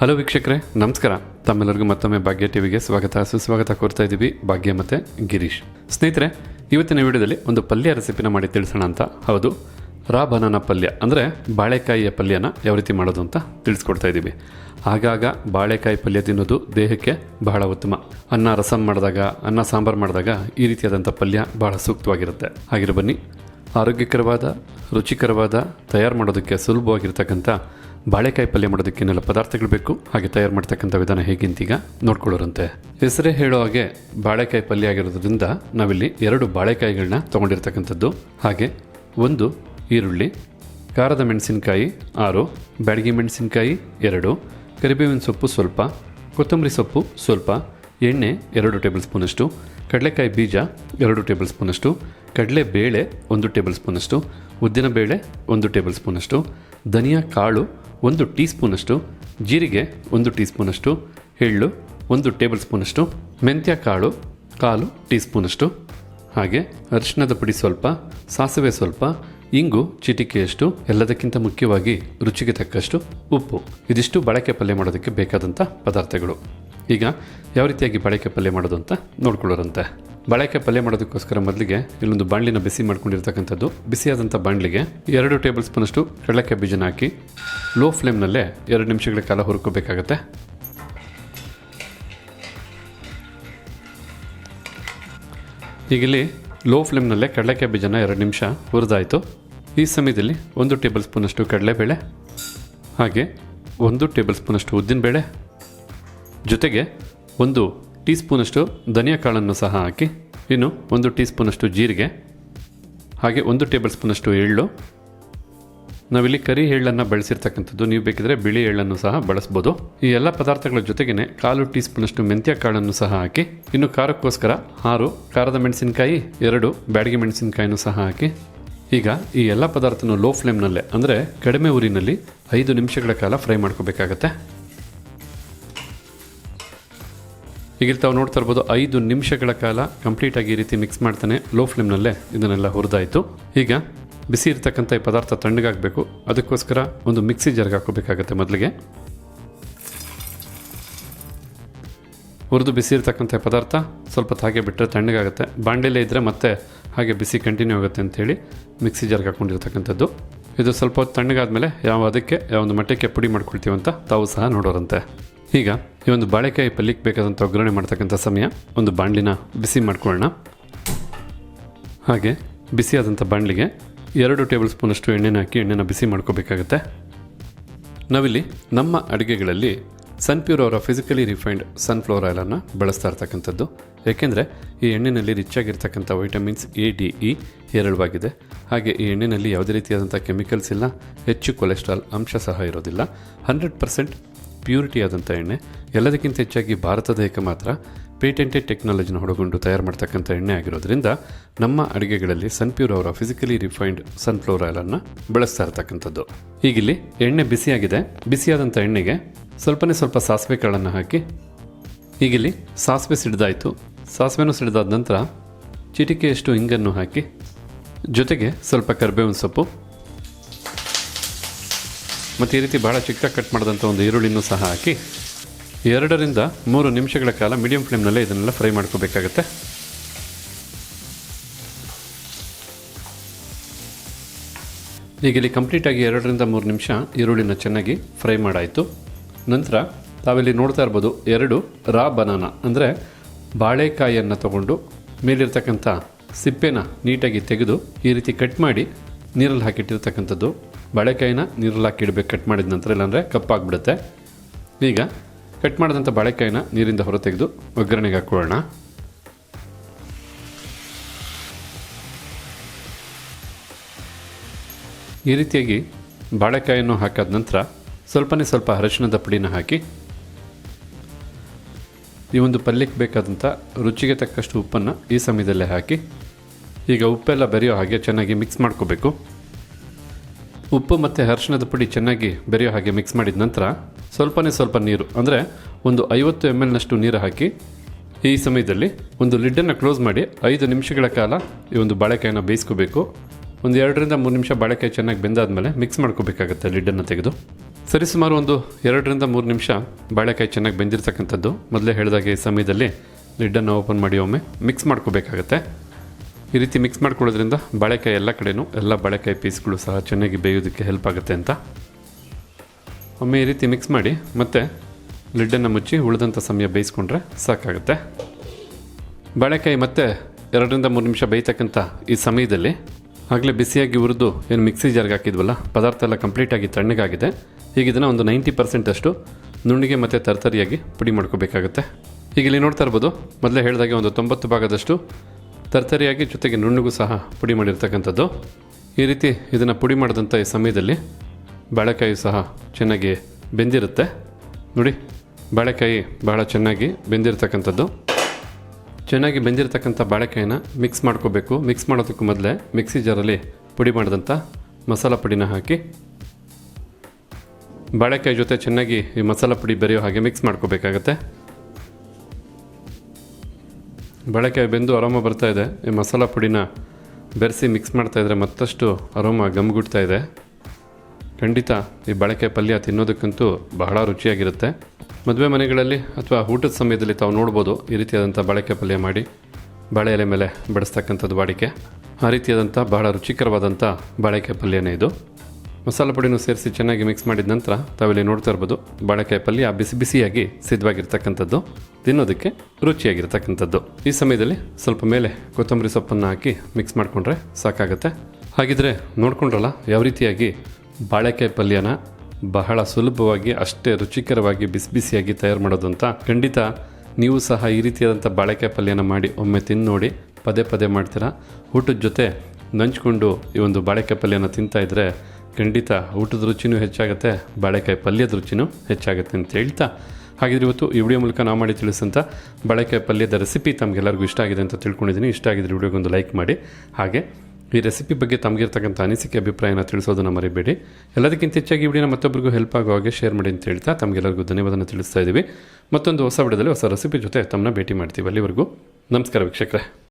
Hello ವೀಕ್ಷಕರೇ, ನಮಸ್ಕಾರ. ತಮ್ಮೆಲ್ಲರಿಗೂ ಮತ್ತೊಮ್ಮೆ ಭಾಗ್ಯ ಟಿವಿಗೆ ಸ್ವಾಗತ. ಸುಸ್ವಾಗತ ಕೋರ್ತಾ ಇದ್ದೀವಿ ಭಾಗ್ಯ ಮತ್ತು ಗಿರೀಶ್. ಸ್ನೇಹಿತರೆ, ಇವತ್ತಿನ ವಿಡಿಯೋದಲ್ಲಿ ಒಂದು ಪಲ್ಯ ರೆಸಿಪಿನ ಮಾಡಿ ತಿಳಿಸೋಣ ಅಂತ. ಹೌದು, ರಾ ಬನಾನ ಪಲ್ಯ, ಅಂದರೆ ಬಾಳೆಕಾಯಿಯ ಪಲ್ಯನ ಯಾವ ರೀತಿ ಮಾಡೋದು ಅಂತ ತಿಳಿಸ್ಕೊಡ್ತಾ ಇದ್ದೀವಿ. ಆಗಾಗ ಬಾಳೆಕಾಯಿ ಪಲ್ಯ ತಿನ್ನೋದು ದೇಹಕ್ಕೆ ಬಹಳ ಉತ್ತಮ. ಅನ್ನ ರಸಂ ಮಾಡಿದಾಗ, ಅನ್ನ ಸಾಂಬಾರು ಮಾಡಿದಾಗ ಈ ರೀತಿಯಾದಂಥ ಪಲ್ಯ ಬಹಳ ಸೂಕ್ತವಾಗಿರುತ್ತೆ. ಹಾಗಿರೋ ಬನ್ನಿ, ಆರೋಗ್ಯಕರವಾದ, ರುಚಿಕರವಾದ, ತಯಾರು ಮಾಡೋದಕ್ಕೆ ಸುಲಭವಾಗಿರ್ತಕ್ಕಂಥ ಬಾಳೆಕಾಯಿ ಪಲ್ಯ ಮಾಡೋದಕ್ಕೆ ಏನೆಲ್ಲ ಪದಾರ್ಥಗಳು ಬೇಕು? ಹಾಗೆ ತಯಾರು ಮಾಡ್ತಕ್ಕಂಥ ವಿಧಾನ ಹೇಗಿಂತೀಗ ನೋಡ್ಕೊಳ್ಳೋರಂತೆ. ಹೆಸರೇ ಹೇಳೋ ಹಾಗೆ ಬಾಳೆಕಾಯಿ ಪಲ್ಯ ಆಗಿರೋದ್ರಿಂದ ನಾವಿಲ್ಲಿ ಎರಡು ಬಾಳೆಕಾಯಿಗಳನ್ನ ತೊಗೊಂಡಿರ್ತಕ್ಕಂಥದ್ದು. ಹಾಗೆ ಒಂದು ಈರುಳ್ಳಿ, ಖಾರದ ಮೆಣಸಿನಕಾಯಿ ಆರು, ಬ್ಯಾಡಗಿ ಮೆಣಸಿನಕಾಯಿ ಎರಡು, ಕರಿಬೇವಿನ ಸೊಪ್ಪು ಸ್ವಲ್ಪ, ಕೊತ್ತಂಬರಿ ಸೊಪ್ಪು ಸ್ವಲ್ಪ, ಎಣ್ಣೆ ಎರಡು ಟೇಬಲ್ ಸ್ಪೂನಷ್ಟು ಕಡಲೆಕಾಯಿ ಬೀಜ ಎರಡು ಟೇಬಲ್ ಸ್ಪೂನಷ್ಟು, ಕಡಲೆ ಬೇಳೆ ಒಂದು ಟೇಬಲ್ ಸ್ಪೂನಷ್ಟು, ಉದ್ದಿನ ಬೇಳೆ ಒಂದು ಟೇಬಲ್ ಸ್ಪೂನಷ್ಟು, ಧನಿಯಾ ಕಾಳು ಒಂದು ಟೀ ಸ್ಪೂನಷ್ಟು, ಜೀರಿಗೆ ಒಂದು ಟೀ ಸ್ಪೂನಷ್ಟು, ಎಳ್ಳು ಒಂದು ಟೇಬಲ್ ಸ್ಪೂನಷ್ಟು, ಮೆಂತ್ಯ ಕಾಳು ಕಾಲು ಟೀ ಸ್ಪೂನಷ್ಟು. ಹಾಗೆ ಅರಿಶಿಣದ ಪುಡಿ ಸ್ವಲ್ಪ, ಸಾಸಿವೆ ಸ್ವಲ್ಪ, ಇಂಗು, ಚಿಟಿಕೆಯಷ್ಟು, ಎಲ್ಲದಕ್ಕಿಂತ ಮುಖ್ಯವಾಗಿ ರುಚಿಗೆ ತಕ್ಕಷ್ಟು ಉಪ್ಪು. ಇದಿಷ್ಟು ಬಳಕೆ ಪಲ್ಯ ಮಾಡೋದಕ್ಕೆ ಬೇಕಾದಂಥ ಪದಾರ್ಥಗಳು. ಈಗ ಯಾವ ರೀತಿಯಾಗಿ ಬಾಳೆಕಾಯಿ ಪಲ್ಯ ಮಾಡೋದು ಅಂತ ನೋಡ್ಕೊಳ್ಳೋರಂತೆ. ಬಾಳೆಕಾಯಿ ಪಲ್ಯ ಮಾಡೋದಕ್ಕೋಸ್ಕರ ಮೊದಲಿಗೆ ಇಲ್ಲೊಂದು ಬಾಣಲಿನ ಬಿಸಿ ಮಾಡ್ಕೊಂಡಿರ್ತಕ್ಕಂಥದ್ದು. ಬಿಸಿಯಾದಂಥ ಬಾಣಲಿಗೆ ಎರಡು ಟೇಬಲ್ ಸ್ಪೂನಷ್ಟು ಕಡಲೆಕಾಯಿ ಬೀಜನ ಹಾಕಿ ಲೋ ಫ್ಲೇಮ್ನಲ್ಲೇ ಎರಡು ನಿಮಿಷಗಳ ಕಾಲ ಹುರ್ಕೋಬೇಕಾಗತ್ತೆ. ಈಗ ಇಲ್ಲಿ ಲೋ ಫ್ಲೇಮ್ನಲ್ಲೇ ಕಡಲೆಕಾಯಿ ಬೀಜನ ಎರಡು ನಿಮಿಷ ಹುರಿದಾಯಿತು. ಈ ಸಮಯದಲ್ಲಿ ಒಂದು ಟೇಬಲ್ ಸ್ಪೂನಷ್ಟು ಕಡಲೆಬೇಳೆ, ಹಾಗೆ ಒಂದು ಟೇಬಲ್ ಸ್ಪೂನಷ್ಟು ಉದ್ದಿನಬೇಳೆ ಜೊತೆಗೆ ಒಂದು ಟೀ ಸ್ಪೂನಷ್ಟು ಧನಿಯಾ ಕಾಳನ್ನು ಸಹ ಹಾಕಿ, ಇನ್ನು ಒಂದು ಟೀ ಸ್ಪೂನಷ್ಟು ಜೀರಿಗೆ, ಹಾಗೆ ಒಂದು ಟೇಬಲ್ ಸ್ಪೂನಷ್ಟು ಎಳ್ಳು. ನಾವಿಲ್ಲಿ ಕರಿ ಎಳ್ಳನ್ನು ಬಳಸಿರ್ತಕ್ಕಂಥದ್ದು, ನೀವು ಬೇಕಿದ್ರೆ ಬಿಳಿ ಎಳ್ಳನ್ನು ಸಹ ಬಳಸ್ಬೋದು. ಈ ಎಲ್ಲ ಪದಾರ್ಥಗಳ ಜೊತೆಗೇ ಕಾಲು ಟೀ ಸ್ಪೂನಷ್ಟು ಮೆಂತ್ಯ ಕಾಳನ್ನು ಸಹ ಹಾಕಿ, ಇನ್ನು ಖಾರಕ್ಕೋಸ್ಕರ ಆರು ಖಾರದ ಮೆಣಸಿನಕಾಯಿ, ಎರಡು ಬ್ಯಾಡಿಗೆ ಮೆಣಸಿನಕಾಯಿನೂ ಸಹ ಹಾಕಿ. ಈಗ ಈ ಎಲ್ಲ ಪದಾರ್ಥನೂ ಲೋ ಫ್ಲೇಮ್ನಲ್ಲೇ, ಅಂದರೆ ಕಡಿಮೆ ಊರಿನಲ್ಲಿ ಐದು ನಿಮಿಷಗಳ ಕಾಲ ಫ್ರೈ ಮಾಡ್ಕೋಬೇಕಾಗತ್ತೆ. ಈಗ ತಾವು ನೋಡ್ತಾ ಇರ್ಬೋದು ಐದು ನಿಮಿಷಗಳ ಕಾಲ ಕಂಪ್ಲೀಟಾಗಿ ಈ ರೀತಿ ಮಿಕ್ಸ್ ಮಾಡ್ತಾನೆ. ಲೋ ಫ್ಲೇಮ್ನಲ್ಲೇ ಇದನ್ನೆಲ್ಲ ಹುರಿದಾಯಿತು. ಈಗ ಬಿಸಿ ಇರ್ತಕ್ಕಂಥ ಈ ಪದಾರ್ಥ ತಣ್ಣಗಾಗಬೇಕು. ಅದಕ್ಕೋಸ್ಕರ ಒಂದು ಮಿಕ್ಸಿ ಜಾರ್ಗೆ ಹಾಕೋಬೇಕಾಗತ್ತೆ ಮೊದಲಿಗೆ. ಹುರಿದು ಬಿಸಿ ಇರ್ತಕ್ಕಂಥ ಪದಾರ್ಥ ಸ್ವಲ್ಪ ಹಾಗೆ ಬಿಟ್ಟರೆ ತಣ್ಣಗಾಗುತ್ತೆ. ಬಾಂಡೆಲೇ ಇದ್ದರೆ ಮತ್ತೆ ಹಾಗೆ ಬಿಸಿ ಕಂಟಿನ್ಯೂ ಆಗುತ್ತೆ ಅಂತೇಳಿ ಮಿಕ್ಸಿ ಜಾರ್ಗೆ ಹಾಕೊಂಡಿರ್ತಕ್ಕಂಥದ್ದು ಇದು ಸ್ವಲ್ಪ ಹೊತ್ತು ತಣ್ಣಗಾದ್ಮೇಲೆ ಯಾವ ಅದಕ್ಕೆ, ಯಾವ ಒಂದು ಮಟ್ಟಕ್ಕೆ ಪುಡಿ ಮಾಡ್ಕೊಳ್ತೀವಿ ಅಂತ ತಾವು ಸಹ ನೋಡೋರಂತೆ. ಈಗ ಈ ಒಂದು ಬಾಳೆಕಾಯಿ ಪಲ್ಯಕ್ಕೆ ಬೇಕಾದಂಥ ಒಗ್ಗರಣೆ ಮಾಡ್ತಕ್ಕಂಥ ಸಮಯ ಒಂದು ಬಾಣಲಿನ ಬಿಸಿ ಮಾಡ್ಕೊಳ್ಳೋಣ. ಹಾಗೆ ಬಿಸಿಯಾದಂಥ ಬಾಣಲಿಗೆ ಎರಡು ಟೇಬಲ್ ಸ್ಪೂನಷ್ಟು ಎಣ್ಣೆನ ಹಾಕಿ ಎಣ್ಣೆನ ಬಿಸಿ ಮಾಡ್ಕೋಬೇಕಾಗತ್ತೆ. ನಾವಿಲ್ಲಿ ನಮ್ಮ ಅಡುಗೆಗಳಲ್ಲಿ ಸನ್ಪ್ಯೂರ್ ಅವರ ಫಿಸಿಕಲಿ ರಿಫೈನ್ಡ್ ಸನ್ಫ್ಲವರ್ ಆಯಿಲನ್ನು ಬಳಸ್ತಾ ಇರ್ತಕ್ಕಂಥದ್ದು. ಏಕೆಂದರೆ ಈ ಎಣ್ಣೆಯಲ್ಲಿ ರಿಚ್ ಆಗಿರ್ತಕ್ಕಂಥ ವೈಟಮಿನ್ಸ್ ಎ ಡಿ ಇ ಹೇರಳವಾಗಿದೆ. ಹಾಗೆ ಈ ಎಣ್ಣೆಯಲ್ಲಿ ಯಾವುದೇ ರೀತಿಯಾದಂಥ ಕೆಮಿಕಲ್ಸ್ ಇಲ್ಲ, ಹೆಚ್ಚು ಕೊಲೆಸ್ಟ್ರಾಲ್ ಅಂಶ ಸಹ ಇರೋದಿಲ್ಲ. ಹಂಡ್ರೆಡ್ ಪರ್ಸೆಂಟ್ ಪ್ಯೂರಿಟಿ ಆದಂಥ ಎಣ್ಣೆ, ಎಲ್ಲದಕ್ಕಿಂತ ಹೆಚ್ಚಾಗಿ ಭಾರತದ ಏಕಮಾತ್ರ ಮಾತ್ರ ಪೇಟೆಂಟೆಡ್ ಟೆಕ್ನಾಲಜಿನ ಹೊಡಗೊಂಡು ತಯಾರು ಮಾಡ್ತಕ್ಕಂಥ ಎಣ್ಣೆ ಆಗಿರೋದ್ರಿಂದ ನಮ್ಮ ಅಡುಗೆಗಳಲ್ಲಿ ಸನ್ಪ್ಯೂರ್ ಅವರ ಫಿಸಿಕಲಿ ರಿಫೈನ್ಡ್ ಸನ್ಫ್ಲವರ್ ಆಯಿಲನ್ನು ಬಳಸ್ತಾ ಇರ್ತಕ್ಕಂಥದ್ದು. ಈಗಿಲ್ಲಿ ಎಣ್ಣೆ ಬಿಸಿಯಾಗಿದೆ. ಬಿಸಿಯಾದಂಥ ಎಣ್ಣೆಗೆ ಸ್ವಲ್ಪನೇ ಸ್ವಲ್ಪ ಸಾಸಿವೆ ಕಾಳನ್ನು ಹಾಕಿ, ಈಗಿಲ್ಲಿ ಸಾಸಿವೆ ಸಿಡಿದಾಯಿತು. ಸಾಸಿವೆನೂ ಸಿಡಿದಾದ ನಂತರ ಚಿಟಿಕೆಯಷ್ಟು ಹಿಂಗನ್ನು ಹಾಕಿ ಜೊತೆಗೆ ಸ್ವಲ್ಪ ಕರ್ಬೇವಿನ ಸೊಪ್ಪು ಮತ್ತು ಈ ರೀತಿ ಭಾಳ ಚಿಕ್ಕ ಕಟ್ ಮಾಡಿದಂಥ ಒಂದು ಈರುಳ್ಳಿನೂ ಸಹ ಹಾಕಿ ಎರಡರಿಂದ ಮೂರು ನಿಮಿಷಗಳ ಕಾಲ ಮೀಡಿಯಂ ಫ್ಲೇಮ್ನಲ್ಲೇ ಇದನ್ನೆಲ್ಲ ಫ್ರೈ ಮಾಡ್ಕೋಬೇಕಾಗತ್ತೆ. ಈಗ ಇಲ್ಲಿ ಕಂಪ್ಲೀಟಾಗಿ ಎರಡರಿಂದ ಮೂರು ನಿಮಿಷ ಈರುಳ್ಳಿನ ಚೆನ್ನಾಗಿ ಫ್ರೈ ಮಾಡಾಯಿತು. ನಂತರ ತಾವಿಲ್ಲಿ ನೋಡ್ತಾ ಇರ್ಬೋದು ಎರಡು ರಾ ಬನಾನ, ಅಂದರೆ ಬಾಳೆಕಾಯಿಯನ್ನು ತಗೊಂಡು ಮೇಲಿರ್ತಕ್ಕಂಥ ಸಿಪ್ಪೆನ ನೀಟಾಗಿ ತೆಗೆದು ಈ ರೀತಿ ಕಟ್ ಮಾಡಿ ನೀರಲ್ಲಿ ಹಾಕಿಟ್ಟಿರ್ತಕ್ಕಂಥದ್ದು. ಬಾಳೆಕಾಯಿನ ನೀರಲ್ಲಿ ಹಾಕಿಡ್ಬೇಕು ಕಟ್ ಮಾಡಿದ ನಂತರ ಇಲ್ಲಾಂದರೆ ಕಪ್ಪಾಗ್ಬಿಡುತ್ತೆ ಈಗ ಕಟ್ ಮಾಡಿದಂಥ ಬಾಳೆಕಾಯಿನ ನೀರಿಂದ ಹೊರ ತೆಗೆದು ಒಗ್ಗರಣೆಗೆ ಹಾಕ್ಕೊಳ್ಳೋಣ ಈ ರೀತಿಯಾಗಿ ಬಾಳೆಕಾಯನ್ನು ಹಾಕಾದ ನಂತರ ಸ್ವಲ್ಪನೇ ಸ್ವಲ್ಪ ಅರಶಿಣದ ಪುಡಿನ ಹಾಕಿ ಈ ಒಂದು ಪಲ್ಯಕ್ಕೆ ಬೇಕಾದಂಥ ರುಚಿಗೆ ತಕ್ಕಷ್ಟು ಉಪ್ಪನ್ನು ಈ ಸಮಯದಲ್ಲೇ ಹಾಕಿ ಈಗ ಉಪ್ಪೆಲ್ಲ ಬೆರೆಯೋ ಹಾಗೆ ಚೆನ್ನಾಗಿ ಮಿಕ್ಸ್ ಮಾಡ್ಕೋಬೇಕು. ಉಪ್ಪು ಮತ್ತು ಅರಿಶಿಣದ ಪುಡಿ ಚೆನ್ನಾಗಿ ಬೆರೆಯೋ ಹಾಗೆ ಮಿಕ್ಸ್ ಮಾಡಿದ ನಂತರ ಸ್ವಲ್ಪನೇ ಸ್ವಲ್ಪ ನೀರು, ಅಂದರೆ ಒಂದು ಐವತ್ತು ಎಂ ಎಲ್ನಷ್ಟು ನೀರು ಹಾಕಿ ಈ ಸಮಯದಲ್ಲಿ ಒಂದು ಲಿಡ್ಡನ್ನು ಕ್ಲೋಸ್ ಮಾಡಿ ಐದು ನಿಮಿಷಗಳ ಕಾಲ ಈ ಒಂದು ಬಾಳೆಕಾಯಿನ ಬೇಯಿಸ್ಕೋಬೇಕು. ಒಂದು ಎರಡರಿಂದ ಮೂರು ನಿಮಿಷ ಬಾಳೆಕಾಯಿ ಚೆನ್ನಾಗಿ ಬೆಂದಾದಮೇಲೆ ಮಿಕ್ಸ್ ಮಾಡ್ಕೋಬೇಕಾಗುತ್ತೆ ಲಿಡ್ಡನ್ನು ತೆಗೆದು. ಸರಿಸುಮಾರು ಒಂದು ಎರಡರಿಂದ ಮೂರು ನಿಮಿಷ ಬಾಳೆಕಾಯಿ ಚೆನ್ನಾಗಿ ಬೆಂದಿರ್ತಕ್ಕಂಥದ್ದು. ಮೊದಲೇ ಹೇಳಿದಾಗೆ ಈ ಸಮಯದಲ್ಲಿ ಲಿಡ್ಡನ್ನು ಓಪನ್ ಮಾಡಿ ಒಮ್ಮೆ ಮಿಕ್ಸ್ ಮಾಡ್ಕೋಬೇಕಾಗತ್ತೆ. ಈ ರೀತಿ ಮಿಕ್ಸ್ ಮಾಡ್ಕೊಳ್ಳೋದ್ರಿಂದ ಬಾಳೆಕಾಯಿ ಎಲ್ಲ ಕಡೆನೂ ಎಲ್ಲ ಬಾಳೆಕಾಯಿ ಪೀಸ್ಗಳು ಸಹ ಚೆನ್ನಾಗಿ ಬೇಯೋದಕ್ಕೆ ಹೆಲ್ಪ್ ಆಗುತ್ತೆ ಅಂತ. ಒಮ್ಮೆ ಈ ರೀತಿ ಮಿಕ್ಸ್ ಮಾಡಿ ಮತ್ತೆ ಲಿಡ್ಡನ್ನು ಮುಚ್ಚಿ ಉಳಿದಂಥ ಸಮಯ ಬೇಯಿಸ್ಕೊಂಡ್ರೆ ಸಾಕಾಗುತ್ತೆ. ಬಾಳೆಕಾಯಿ ಮತ್ತೆ ಎರಡರಿಂದ ಮೂರು ನಿಮಿಷ ಬೇಯ್ತಕ್ಕಂಥ ಈ ಸಮಯದಲ್ಲಿ ಆಗಲೇ ಬಿಸಿಯಾಗಿ ಹುರಿದು ಏನು ಮಿಕ್ಸಿ ಜಾರ್ಗೆ ಹಾಕಿದ್ವಲ್ಲ, ಪದಾರ್ಥ ಎಲ್ಲ ಕಂಪ್ಲೀಟಾಗಿ ತಣ್ಣಗಾಗಿದೆ. ಈಗ ಇದನ್ನು ಒಂದು ನೈಂಟಿ ಪರ್ಸೆಂಟಷ್ಟು ನುಣ್ಣಿಗೆ ಮತ್ತು ತರತರಿಯಾಗಿ ಪುಡಿ ಮಾಡ್ಕೋಬೇಕಾಗುತ್ತೆ. ಈಗ ಇಲ್ಲಿ ನೋಡ್ತಾ ಇರ್ಬೋದು, ಮೊದಲೇ ಹೇಳಿದಾಗೆ ಒಂದು ತೊಂಬತ್ತು ಭಾಗದಷ್ಟು ತರ್ತರಿಯಾಗಿ ಜೊತೆಗೆ ನುಣ್ಣಗೂ ಸಹ ಪುಡಿ ಮಾಡಿರ್ತಕ್ಕಂಥದ್ದು. ಈ ರೀತಿ ಇದನ್ನು ಪುಡಿ ಮಾಡಿದಂಥ ಈ ಸಮಯದಲ್ಲಿ ಬಾಳೆಕಾಯಿ ಸಹ ಚೆನ್ನಾಗಿ ಬೆಂದಿರುತ್ತೆ. ನೋಡಿ, ಬಾಳೆಕಾಯಿ ಬಹಳ ಚೆನ್ನಾಗಿ ಬೆಂದಿರತಕ್ಕಂಥದ್ದು. ಚೆನ್ನಾಗಿ ಬೆಂದಿರತಕ್ಕಂಥ ಬಾಳೆಕಾಯಿನ ಮಿಕ್ಸ್ ಮಾಡ್ಕೋಬೇಕು. ಮಿಕ್ಸ್ ಮಾಡೋದಕ್ಕೂ ಮೊದಲೇ ಮಿಕ್ಸಿ ಜಾರಲ್ಲಿ ಪುಡಿ ಮಾಡಿದಂಥ ಮಸಾಲ ಪುಡಿನ ಹಾಕಿ. ಬಾಳೆಕಾಯಿ ಜೊತೆ ಚೆನ್ನಾಗಿ ಈ ಮಸಾಲ ಪುಡಿ ಬೆರೆಯೋ ಹಾಗೆ ಮಿಕ್ಸ್ ಮಾಡ್ಕೋಬೇಕಾಗತ್ತೆ. ಬಾಳೆಕಾಯಿ ಬೆಂದು ಅರೋಮ ಬರ್ತಾ ಇದೆ. ಈ ಮಸಾಲ ಪುಡಿನ ಬೆರೆಸಿ ಮಿಕ್ಸ್ ಮಾಡ್ತಾ ಇದ್ರೆ ಮತ್ತಷ್ಟು ಅರೋಮ ಗಮ್ಗುಡ್ತಾ ಇದೆ. ಖಂಡಿತ ಈ ಬಳಕೆ ಪಲ್ಯ ತಿನ್ನೋದಕ್ಕಂತೂ ಬಹಳ ರುಚಿಯಾಗಿರುತ್ತೆ. ಮದುವೆ ಮನೆಗಳಲ್ಲಿ ಅಥವಾ ಊಟದ ಸಮಯದಲ್ಲಿ ತಾವು ನೋಡ್ಬೋದು ಈ ರೀತಿಯಾದಂಥ ಬಳಕೆ ಪಲ್ಯ ಮಾಡಿ. ಬಾಳೆ ಎಲೆ ಮೇಲೆ ಬಡಿಸ್ತಕ್ಕಂಥದ್ದು ವಾಡಿಕೆ. ಆ ರೀತಿಯಾದಂಥ ಬಹಳ ರುಚಿಕರವಾದಂಥ ಬಾಳೆಕಾಯಿ ಪಲ್ಯನೇ ಇದು. ಮಸಾಲ ಪುಡಿನೂ ಸೇರಿಸಿ ಚೆನ್ನಾಗಿ ಮಿಕ್ಸ್ ಮಾಡಿದ ನಂತರ ತಾವಿಲ್ಲಿ ನೋಡ್ತಾ ಇರ್ಬೋದು, ಬಾಳೆಕಾಯಿ ಪಲ್ಯ ಬಿಸಿ ಬಿಸಿಯಾಗಿ ಸಿದ್ಧವಾಗಿರ್ತಕ್ಕಂಥದ್ದು, ತಿನ್ನೋದಕ್ಕೆ ರುಚಿಯಾಗಿರ್ತಕ್ಕಂಥದ್ದು. ಈ ಸಮಯದಲ್ಲಿ ಸ್ವಲ್ಪ ಮೇಲೆ ಕೊತ್ತಂಬರಿ ಸೊಪ್ಪನ್ನು ಹಾಕಿ ಮಿಕ್ಸ್ ಮಾಡಿಕೊಂಡ್ರೆ ಸಾಕಾಗುತ್ತೆ. ಹಾಗಿದ್ರೆ ನೋಡ್ಕೊಂಡ್ರಲ್ಲ, ಯಾವ ರೀತಿಯಾಗಿ ಬಾಳೆಕಾಯಿ ಪಲ್ಯನ ಬಹಳ ಸುಲಭವಾಗಿ, ಅಷ್ಟೇ ರುಚಿಕರವಾಗಿ ಬಿಸಿ ಬಿಸಿಯಾಗಿ ತಯಾರು ಮಾಡೋದು ಅಂತ ಖಂಡಿತ ನೀವು ಸಹ ಈ ರೀತಿಯಾದಂಥ ಬಾಳೆಕಾಯಿ ಪಲ್ಯನ ಮಾಡಿ ಒಮ್ಮೆ ತಿಂದು ನೋಡಿ ಪದೇ ಪದೇ ಮಾಡ್ತೀರಾ? ಊಟದ ಜೊತೆ ನಂಚ್ಕೊಂಡು ಈ ಒಂದು ಬಾಳೆಕಾಯಿ ಪಲ್ಯನ ತಿಂತಾ ಇದ್ರೆ ಖಂಡಿತ ಊಟದ ರುಚಿನೂ ಹೆಚ್ಚಾಗುತ್ತೆ, ಬಾಳೆಕಾಯಿ ಪಲ್ಯದ ರುಚಿನೂ ಹೆಚ್ಚಾಗುತ್ತೆ ಅಂತ ಹೇಳ್ತಾ ಹಾಗಿದ್ರೆ ಇವತ್ತು ಈ ವಿಡಿಯೋ ಮೂಲಕ ನಾವು ಮಾಡಿ ತಿಳಿಸಂತ ಬಾಳೆಕಾಯಿ ಪಲ್ಯದ ರೆಸಿಪಿ ತಮಗೆಲ್ಲರಿಗೂ ಇಷ್ಟ ಆಗಿದೆ ಅಂತ ತಿಳ್ಕೊಂಡಿದ್ದೀನಿ. ಇಷ್ಟ ಆಗಿದ್ರೆ ವಿಡಿಯೋಗೊಂದು ಲೈಕ್ ಮಾಡಿ. ಹಾಗೆ ಈ ರೆಸಿಪಿ ಬಗ್ಗೆ ತಮಗಿರ್ತಕ್ಕಂಥ ಅನಿಸಿಕೆ, ಅಭಿಪ್ರಾಯನ ತಿಳಿಸೋದನ್ನು ಮರಿಬೇಡಿ. ಎಲ್ಲದಕ್ಕಿಂತ ಹೆಚ್ಚಾಗಿ ವಿಡಿಯೋನ ಮತ್ತೊಬ್ಬರಿಗೂ ಹೆಲ್ಪ್ ಆಗೋ ಹಾಗೆ ಶೇರ್ ಮಾಡಿ ಅಂತ ಹೇಳ್ತಾ ತಮಗೆಲ್ಲರಿಗೂ ಧನ್ಯವಾದನ ತಿಳಿಸ್ತಾ ಇದ್ದೀವಿ ಮತ್ತೊಂದು ಹೊಸ ವಿಡಿಯೋದಲ್ಲಿ ಹೊಸ ರೆಸಿಪಿ ಜೊತೆ ತಮ್ಮನ್ನ ಭೇಟಿ ಮಾಡ್ತೀವಿ ಅಲ್ಲಿವರೆಗೂ. ನಮಸ್ಕಾರ ವೀಕ್ಷಕರೇ.